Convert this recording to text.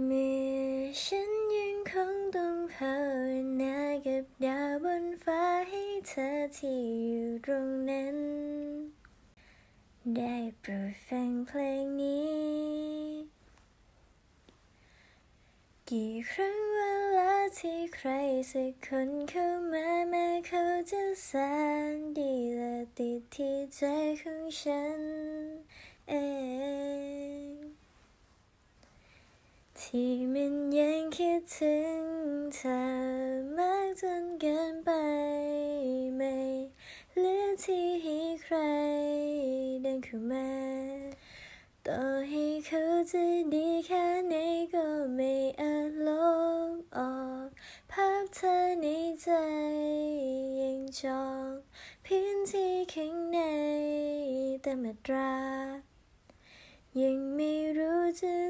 เมื่อฉันยังคงต้องภาวนากับดาวบนฟ้าให้เธอที่อยู่ตรงนั้น ได้โปรดฟังเพลงนี้ กี่ครั้งเวลาที่ใครสักคนเข้ามาแม้เขาจะแสนดีและติดที่ใจของฉันเอง ที่มันยังคิดถึงเธอมากจนเกินไปไม่เหลือที่ให้ใครเดินเข้ามาต่อให้เขาจะดีแค่ไหนก็ไม่อาจลบออกภาพเธอในใจยังจองพื้นที่ข้างในแต่มาตรา ยังไม่รู้จะ